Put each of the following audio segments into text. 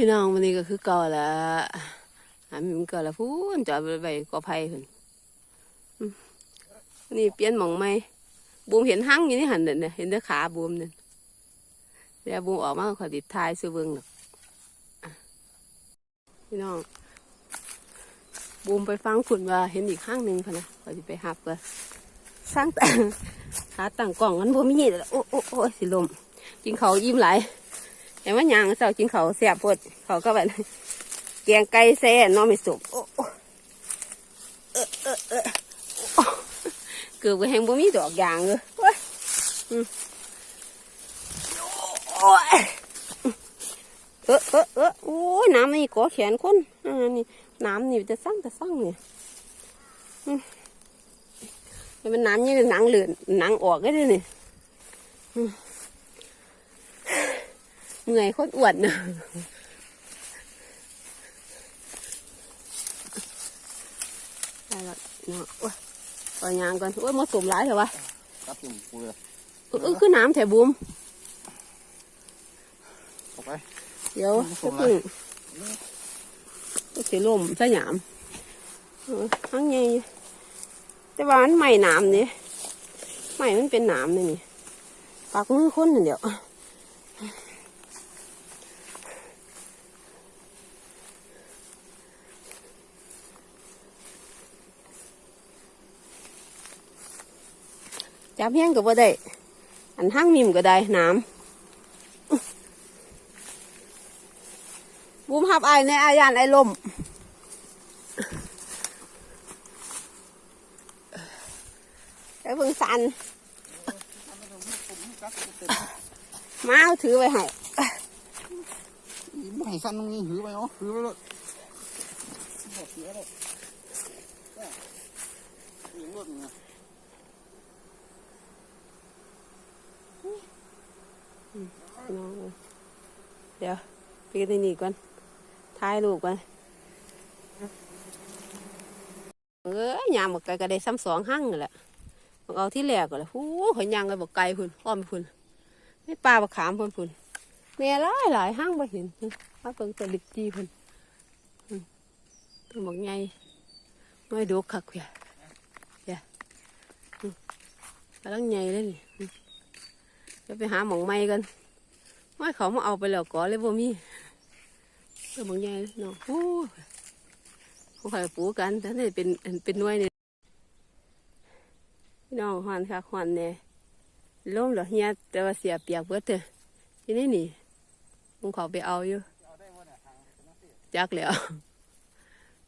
พี่น้องวันนี้ก็คือเก่าละอันมันเก่าละพูนจอดไปกอไผ่ขึ้นอืมนี่เปลี่ยนหมองไหมบูมเห็นหั่งอยู่นี่หันเนี่ยเห็นแต่ขาบูมเนี่ยเดี๋ยวบูมออกมาขอดิดทายซื้อเบิ้งหรอกอะพี่น้องบูมไปฟังขุนว่าเห็นอีกข้างหนึ่งพะนะขอจะไปหับก็สร้างแต่ขาตั้งกล่องมันบ่มีแล้วโอ้โอ้โอ้สิลมกินเขายิ้มไหล แต่ว่ายางเสากินเขาวแสบปวดเขาก็แบบแกงไก่แซ่น้องไม่สุกโอ้เออเออเออเกือบก็แหงบ่มีดอกยางเลยโอ้ยเออเออเออโอ้ยน้ำนี่ก่อแขนคนอ่านี่น้ำนี่จะสั่งจะสั่งเนี่ยมันน้ำนี่หนังเหลือนหนังออกก็ได้เนี่ย เมื่อยโคตรอ้วนเนอะได้แล้วเนาะโอ้ยปล่อยยางก่อนโอ้ยมาสมหลายเถอะวะครับจุ่มปูเลยเออเออคือน้ำแถวบุมเข้าไป เดี๋ยวผสัมกละหนึ่งสีลมสยามเออทั้งไงแต่ว่ามันไม่น้ำนี่ไม่มันเป็นน้ำนี่นี่ปากมือคนน่ะเดี๋ยว จับแห้งก็บ่ได้ อันห้างมิมก็ได้น้ำบูมหับไอในอายานไอลมไอเพิ่งสันมาเอาถือไว้ให้ไม่ให้สั้นตรงนี้หือไปเนาะหือไปเลยเสียเลยยิงรถไง น้อง เดี๋ยวไปกันที่นี่ก่อนถ่ายรูปก่อนเอ้ยยางบอกไก่ก็ได้ซ้ำสองหั่งแหละบอกเอาที่แรกก่อนเลยหูขอยยางเลยบอกไก่พุ่นอ้อมพุ่นไม่ปลาบักขามพุ่นพุ่นแม่หลายหลายหั่งไปเห็นมาเปิ่งตัวลิบจีพุ่นอืมตัวบอกไงน้อยดกคักเพียเพียอืมกำลังไงเลยนี่ ดี๋ยวไปหาหมองไม้กันไม่เขามาเอาไปแล้วก่อเลยบ่มีเออบางอย่างเนาะโอ้เขาขายปูกันแต่นี่เป็นเป็นน่วยเนี่ยพี่น้องหอนค่ะหอนเนี่ยล้มเหรอเฮียแต่ว่าเสียเปียกเบิดเถอะที่นี่นี่มึงเขาไปเอาอยู่จักแล้ว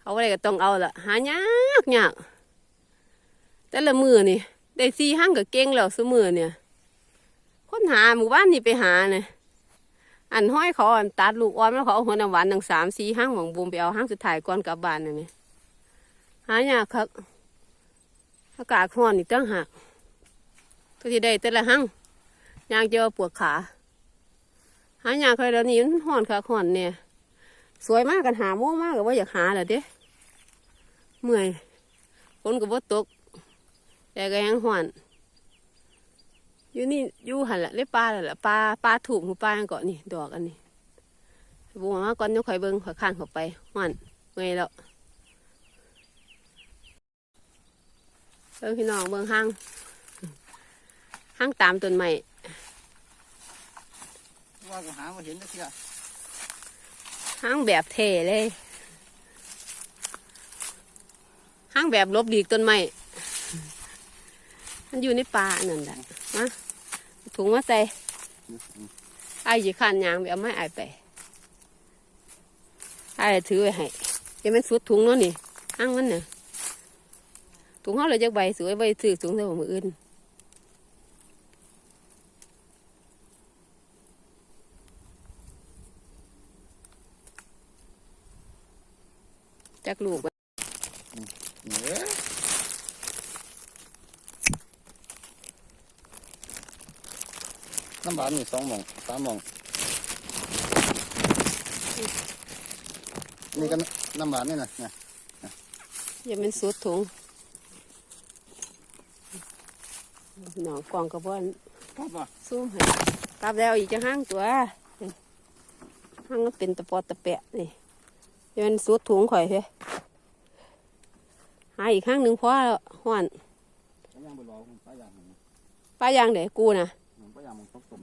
เขาอะไรก็ต้องเอาละหายากยากแต่ละมือนี่ได้สี่ห้างก็เก่งแล้วสมือเนี่ย คนหาหมู่บ้านนี่ไปหาเนี่ยอันห้อยเขาอันตัดลูกอ่อนแล้วเขาเอาหัวน้ำหวานทั้งสามสี่ห้างหมองบูมไปเอาห้างสุดท้ายก่อนกลับบ้านนั่นนี่หายากครับอากาศร้อนอีกตั้งหากทุกทีได้แต่ละห้างยางเจอปวดขา หายากเลยเดี๋ยวนี้มันร้อนค่ะร้อนเนี่ยสวยมากกันหาโม่มากกับว่าอยากหาเหรอเด้เมื่อยฝนก็บ่ตกแต่ก็ยังร้อน อยู่นี่อยู่หันละเล็บปลาแหละปลาปลาถูกหูปลาก่อนนี่ดอกอันนี้บุกมาก่อนยกข่อยเบิ้งข่อยข้างเข้าไปหวันเมื่อยแล้วเบิ้งพี่น้องเบิ้งห้างห้างตามต้นไม้ว่ากูหามาเห็นแล้วเชียห้างแบบเท่เลยห้างแบบลบดีกต้นไม้มันอยู่ในป่านั่นแหละมา ถุงมาใส่ไอ้ยี่ขันยางไปเอาไม้ไอ้ายไปไอ้ายถือไว้ให้จะเป็นสุดถุงเนาะนี่อ้างมันเนี่ยถุงเขาเลยจะใบสวยใบถือถุงเท่ามืออื่นจักลูกไว้เนี่ย น้ำบานมีสองหมองสามหมองนี่ก็น้ำบานนี่นะเนี่ยจะเป็นสุดถุงหนอกล่องกระบอกครับป่ะซูมให้กลับแล้วอีกจะห้างตัวห้างมันเป็นตะปอตะแปะนี่เดี๋ยวมันสุดถุงข่อยเพ่หาอีกข้างหนึ่งพอแล้วห้อนปลาย่างไปรอปลาย่างป้ายางเด็กูนะปลาย่างตกตม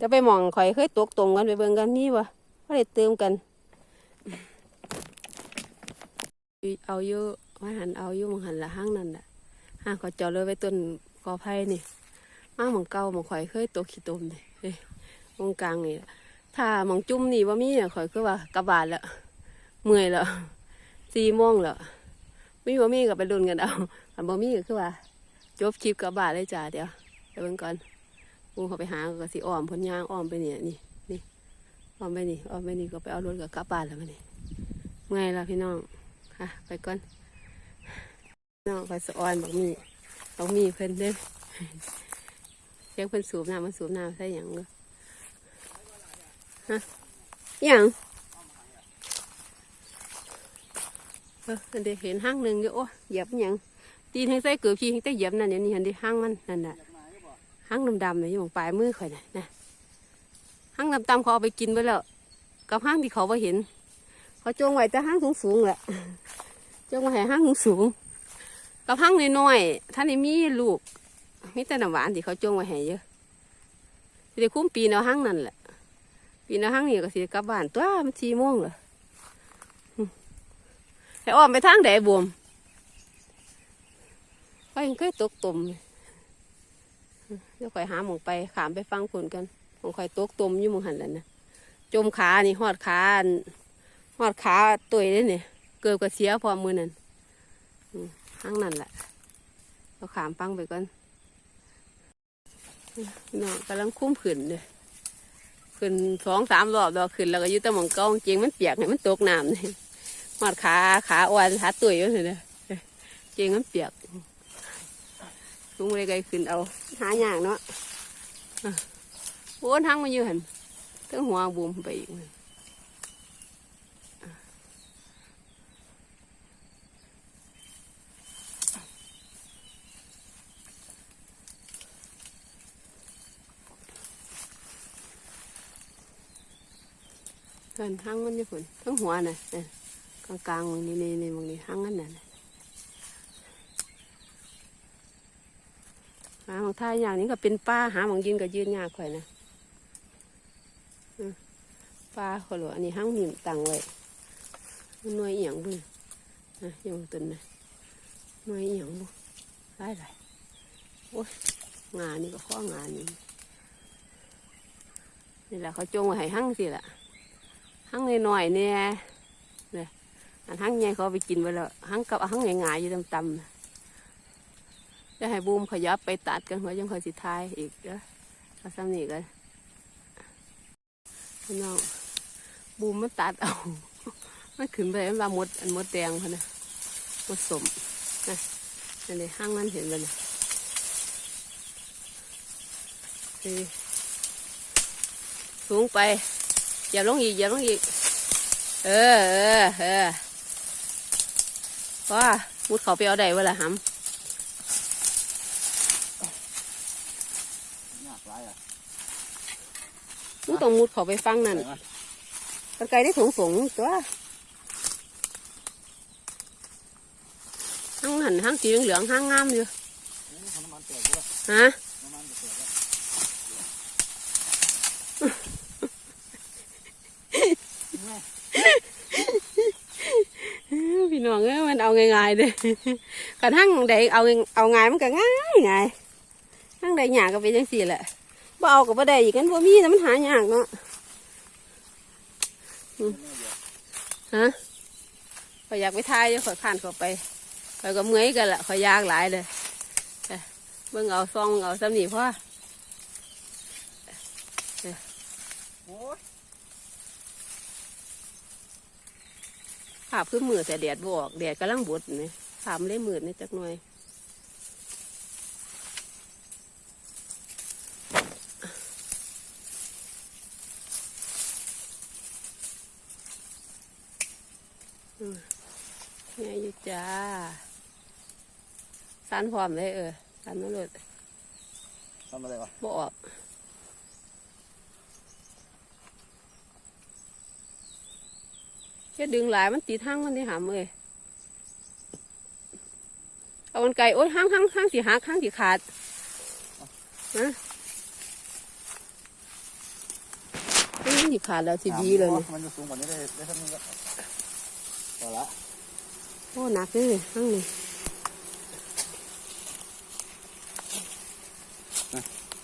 จะไปหมองข่อยเคยตกตรงกันไปเบิ่งกันนี่วะก็เลยเติมกัน เอาอยู่ว่าหันเอาอยู่มองหันละห้างนั่นแหละห้างเขาจาะเลยไว้ต้นกอไผ่นี่มาหมองเก่าหมองข่อยเคยตกขี้ตมนี่เฮ้ยตรงกลางนี่ล่ะถ้าหมองจุ่มนี่ว่ามีอะข่อยคือว่ากลับานแล้วเมื่อยล้วสี่โมงล้วมีว่ามีกับไปดุนกันเอาอันบ่มีก็คือว่า จบคลิปกลับบานเลยจ้าเดี๋ยวไปเบิ่งก่อน กูเขาไปหาก็สิอ้อมพ้นยางอ้อมไปเนี่ยนี่นี่อ้อมไปนี่อ้อมไปนี่ก็ไปเอารถกับกลับบ้านแล้วมานี่เมื่อยแล้วพี่น้องค่ะไปก่อนน้องไปสะออนบอกมีบอกมีเพิ่นเด้อเรียกเพิ่นสูบน้ำมันสูบน้ำใส่ยังเด้อฮะอิหยังเอออันเดียวเห็นห้างหนึ่งอยู่โอ้เหยียบอิหยังตีนให้ใส่เกือบพี่ให้ใส่เหยียบนั่นเนี่ยนี่อันเดียวห้างมันนั่นน่ะ หั่งดำๆเนี่ยอยู่หมองปลายมือข่อยน่ะนะหั่งดำๆเขาเอาไปกินไปแล้วกับหั่งที่เขาไปเห็น เขาจงไว้แต่หั่งสูงๆแหละจงไว้ให้หั่งสูงๆกับหั่งน้อยๆท่านนี่มีลูกมีแต่น้ำหวานที่เขาจงไว้ให้เยอะสิได้คุ้มปีนเอาหั่งนั่นแหละปีนเอาหั่งนี่ก็สิกลับบ้านตัวมันสี่โมงเหรอให้อ้อมไปทางแดบวมก็ยังเคยตกตุ่มเลย เดี๋ยวข่อยหาหมองไปขามไปฟังผลกันหมองข่อยตกตมอยู่หมองหันแล้วนะจมขานี่หอดขาหอดขาตุยเลยเนี่ยเกือบกระเสียพอมือนั่นอืมข้างนั่นแหละเราขามฟังไปก่อนน้องกำลังคุ้มขืนเลยขึ้นสองสามรอบดอกขึ้นแล้วก็อยึดตะหมองเก้าจริงมันเปียกให้มันตกน้ำนี่หอดขาขาอ่อนขาตุยอยู่เลยจริงมันเปียก ลุงเลยไกขึ้นเอาหาอย่างเนาะอะโอ้ทั้งมาเยอะหันทั้งหัวบุมไปอีกนั่นเพิ่นทั้งมันอยู่ฝนทั้งหัวน่ะเนี่ยกลางๆมึงนี่นี่นี่มึงนี่ทั้งนั้นน่ะ หาของ ท่ายอย่างนี้ก็เป็นป้าหาของยืนก็ยืนยากข่อยนะป้าขอหลวอันนี้ห้างมีตังไว้หน่วยเอียงบุญนะยังตุนนะหน่วยเอียงบุยได้ไรโอ้ยงานนี่ก็ข้องานนี่นี่แหละเขาจงไว้ให้ห้างสิละห้างหน่อยๆเนี่ยเนี่ยอันห้างใหญ่เขาไปกินไปแล้วห้างกับห้างใหญ่ๆอยู่ตำๆ จะให้บูมขยับไปตัดกันหัวยังคอยสิทายอีกเด้อเอาซ้ำนี่กันพี่น้องบูมมันตัดเอามันขึ้นไปมันว่าหมดอันหมดแดงพะนะหมดสมนะนั่นเลยห้างมันเห็นมันนะสูงไปอย่าลงอีกอย่าลงอีก เออเออเออว่ามุดเขาไปเอาได้เวลาหำ ยากหลายอะ มึงต้องมุดเขาไปฟังนั่นตะไคร้ได้ถุงฝงตัวห้างหันห้างสีเหลืองๆห้างงามอยู่น้ำมันแตกด้วยฮะน้ำมันจะแตกแล้วพี่น้องเอ้ยมันเอาง่ายๆเลยกันห้างใดเอาเอาง่ายมันก็ง่ายง่ายห้างใดหยากก็เป็นจังสี่แหละ บ่เอาก็บ่ได้อีกกันบ่มีแต่มันหายากเนาะฮะขอยอยากไปทายอยู่ขอยขานเขาไปขอยก็เมื่อยกันละขอยยากหลายเลยเบิ่งเอาซองเอาสำนีพ่อโอภาพขึ้นมือแต่แดดบออกแดดกำลังบดนี่ภาพมันเลยมืดนี่จักหน่อย เนี่ยอยู่จ้าสันพร้อมเลยเออสันมาเลยทำอะไรวะบออกจะดึงหลายมันตีทางมันได้หามเลยเอากันไก่โอ๊ยห้างห้างห้างสีหักห้างสีขาดนะห้างสีขาดแล้วสีดีเลยนี่มันจะสูงกว่านี้ได้ได้เท่านี้ก็พ อละโอ้หนักเลยห้างนี่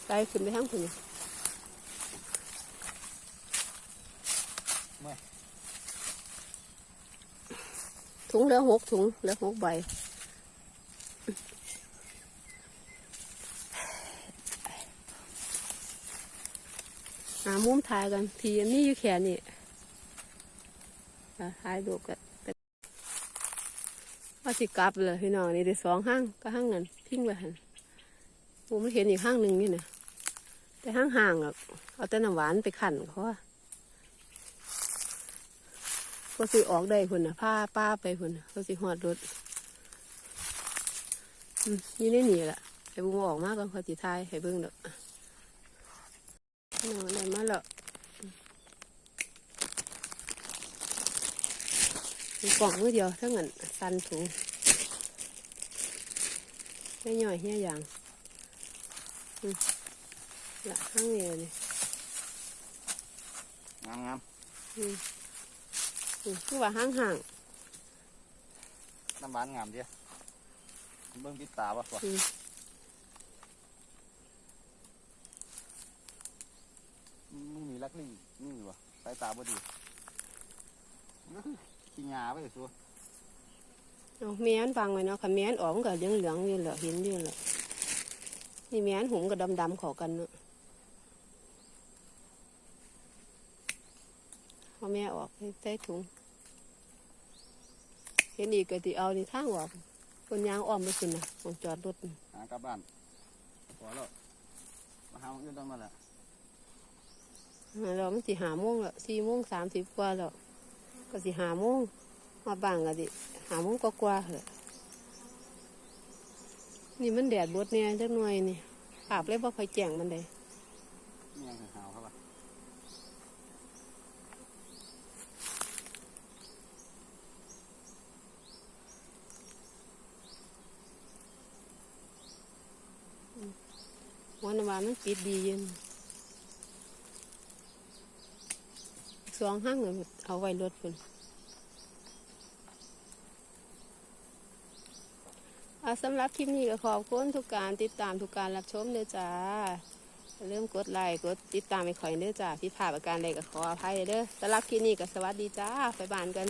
ไกลขึ้นไปห้างคุณถุงเหลือหกถุงเหลือหกใบหามุมถ่ายกันทีอันนี้อยู่แค่นี้อะถ่ายดูกัน กันว่าสิกลับเลยพี่น้องนี่ได้สองห้างก็ห้างนั้นทิ้งไว้หันผมไม่เห็นอีกห้างหนึ่งนี่นะแต่ห้างห่างอะเอาแต่น้ำหวานไปขันเขาว่าก็สิออกได้คนน่ะผ้าป้าไปคนน่ะก็สิหอดรถอืมอยี่ในนี่แหละให้บุ้งออกมาก่อนเขาสิทายให้เบิ่งดอกนอนได้มาแล้ว มีกล่องมือเดียวเท่านั้นสันถุงไม่ย่อยเฮี้ยอย่างอืมละข้างเดียวนี่งามงามอืมคือว่าห้างห่างน้ำหวานงามเดียวเบิ่งติดตาบ่วะๆอืมมึงมีลักลี่นี่วะสายตาบ่ดีมันก็คือ ขี้หยาไปสัวเอาแม้นฟังไว้เนาะค่ะแม้นออกมันก็เหลืองเหลืองๆอยู่เหรอเห็นอยู่เหรอนี่แม้นหุงกับดำดำๆเขอกันเนาะเอาแม่ออกใส่ถุง เห็นอีกก็ติเอาในทางออกคนยางอ้อมไปขึ้นนะของจอดรถน่ะหากลับบ้านพอแล้วมาหาของอื่นต้องมาละเรามันสิหาโมงแล้วสี่โมงสามสิบกว่าแล้ว ก็สิหาโมงมาบ้างก็ดิหาโมงกว่าๆเลยนี่มันแดดบดเนี่ยจักหน่อยนี่อาบเลยว่าคอยแจ้งมันได้นี่ยังหาวครับว่าวันวานมันปิดดีเย็น สองห้างเลยเอาไว้รถคุณอะสำหรับคลิปนี้ก็ขอบคุณทุกการติดตามทุกการรับชมเด้อจ้าเริ่มกดไลค์กดติดตามไปคอยเด้อจ้าพี่ผ่าประการใดก็ขออภัยเด้อสำหรับคลิปนี้ก็สวัสดีจ้าไปบ้านกัน